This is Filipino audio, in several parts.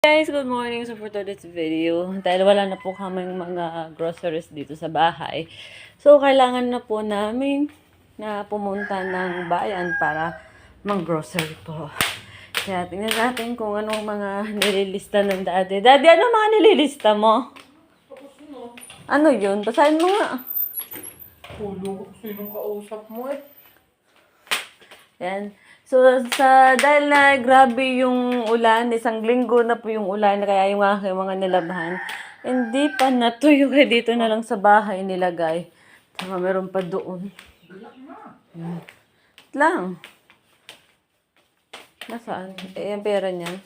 Guys, good morning. So for today's video, dahil wala na po kaming mga groceries dito sa bahay, so kailangan na po namin na pumunta ng bayan para mag-grocery po. Kaya tingnan natin kung anong mga nililista ng daddy. Daddy, ano mga nililista mo? Ano yun? Basahin mo nga. Ulo, sinong kausap mo eh? Yan. So, sa, dahil na grabe yung ulan, isang linggo na po yung ulan, kaya yung aking mga nilabhan, hindi pa natuyo kaya dito na lang sa bahay nilagay. Tama, meron pa doon. Yan. Lang. Nasaan? Eh, yung pera niyan.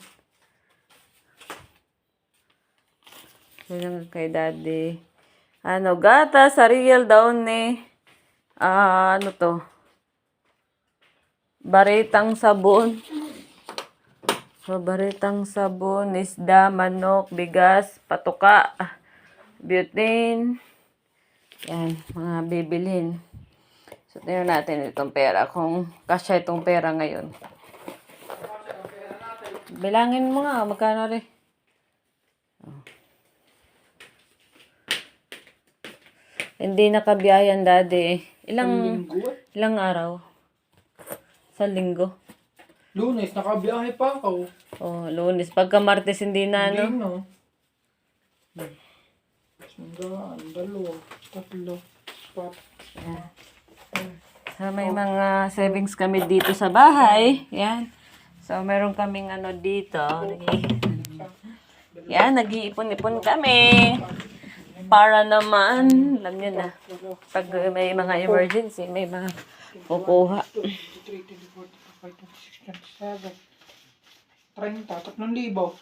Yan kay daddy. Ano, gata, sariel daw ni. Ah, ano to? Baritang sabon. So, baritang sabon, isda, manok, bigas, patuka, butane. Yan, mga bibilhin. So, tingnan natin itong pera. Kung kasya itong pera ngayon. Bilangin mo nga, magkano rin. Oh. Hindi nakabiyayan, daddy. Ilang, ilang araw? Sa linggo. Lunes, nakabiyahe pa ako. Oh, lunes. Pagka martes, hindi na, Hindi no? no. Sandaan, dalawa, tatlo, pat. So, may mga savings kami dito sa bahay. Yan. So, meron kaming ano dito. Yan, nag-iipon-ipon kami. Para naman, alam nyo na, pag may mga emergency, may mga kukuha. 23, 24, 25, 26, 27. 30, tatlong libo.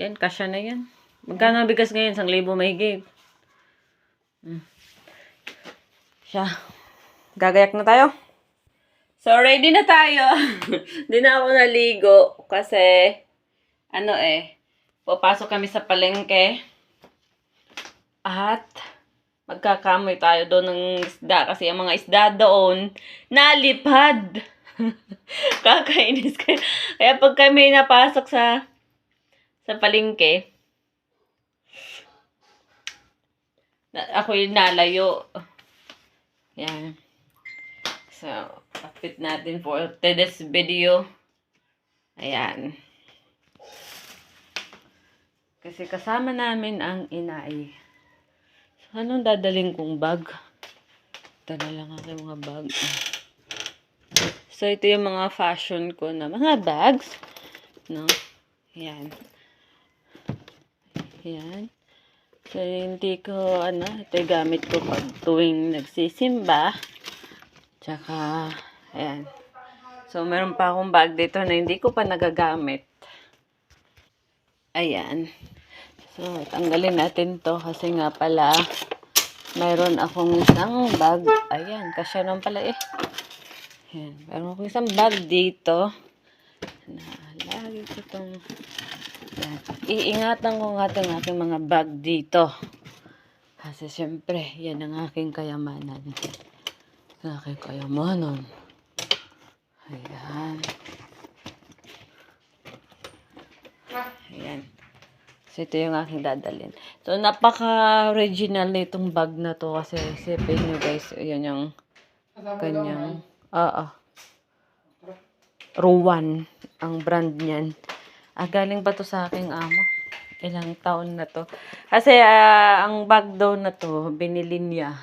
Yan, kasya na yan. Magkano bigas ngayon? Isang libo mahigit. Hmm. Siya. Gagayak na tayo. So, ready na tayo. Hindi na ako naligo kasi, ano eh, papasok kami sa palengke. At, magkakamoy tayo doon ng isda kasi ang mga isda doon, nalipad. Kakainis kayo. Kaya pag kami napasok sa sa palengke, na, ako yung nalayo. Yan. So, outfit natin for today's video. Ayan. Kasi kasama namin ang inay. Anong dadaling kong bag? Ito na lang aking mga bag. So, ito yung mga fashion ko na mga bags. No? Ayan. Ayan. So, hindi ko, ano, ito yung gamit ko pag tuwing nagsisimba. Tsaka, ayan. So, meron pa akong bag dito na hindi ko pa nagagamit. Ayan. So, tanggalin natin to kasi nga pala, mayroon akong isang bag. Ayan, kasya naman pala eh. Ayan, meron akong isang bag dito. Na, lagi ko itong yan. Iingatan ko nga itong aking mga bag dito. Kasi syempre, yan ang aking kayamanan. Ang aking kayamanan. Ayan. So, ito yung aking dadalhin. So, napaka-original na itong bag na to. Kasi, isipin nyo guys, yan yung kanyang, oo. Rowan, ang brand niyan. Ah, galing pa to sa aking amo. Ilang taon na to. Kasi ah, ang bag daw na to, binili niya.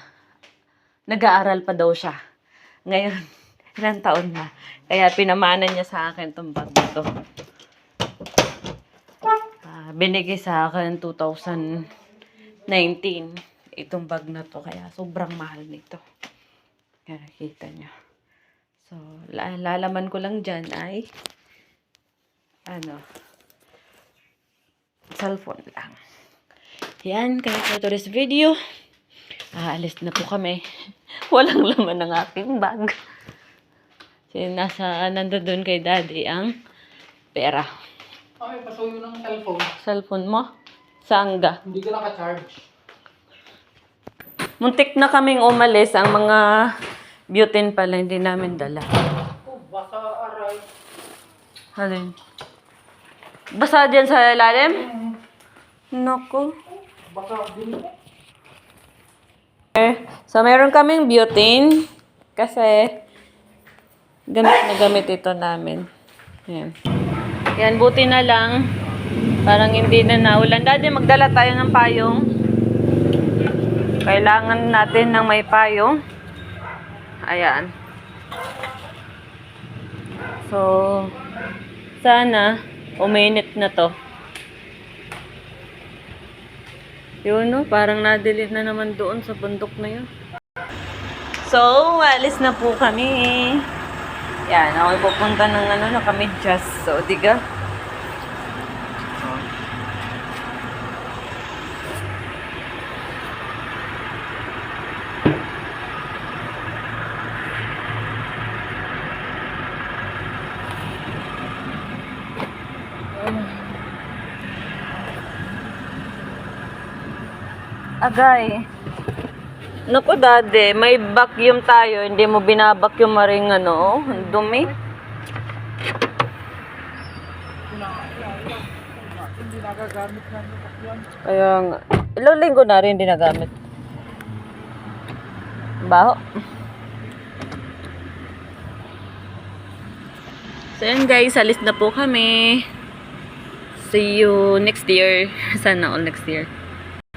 Nag-aaral pa daw siya. Ngayon, ilang taon na. Kaya pinamana niya sa akin tong bag na to. Ah, binigay sa akin 2019 itong bag na to. Kaya sobrang mahal nito. Kaya nakita niyo. So, la- lalaman ko lang dyan ay ano, cellphone lang. Yan, kaya for today's video, aalis na po kami. Walang laman ng aking bag. Kasi nasa, nandoon kay daddy ang pera. Ay, pasuyo ng cellphone. Cellphone mo? Sangga. Hindi ka naka-charge. Muntik na kaming umalis ang mga butane pala hindi namin dala. Oh, basa aray. Halin. Basa dyan sa ilalim? Naku. Baka din. Eh, So, meron kaming butane. Kasi, gamit na gamit ito namin. Yan. Yan, buti na lang. Parang hindi na naulan. Dati magdala tayo ng payong. Kailangan natin ng may payong. Ayan. So, sana, uminit na to. Yun no, parang na-delete na naman doon sa bundok na yun. So, alis na po kami. Yan, ako pupunta ng ano na kami just. So, diga. Agay. Naku, dade, may vacuum tayo. Hindi mo binabacuum maring ano, ang dumi. Kaya nga, ilang linggo na rin hindi nagamit. Baho. So yun guys, alis na po kami. See you next year. Sana all next year.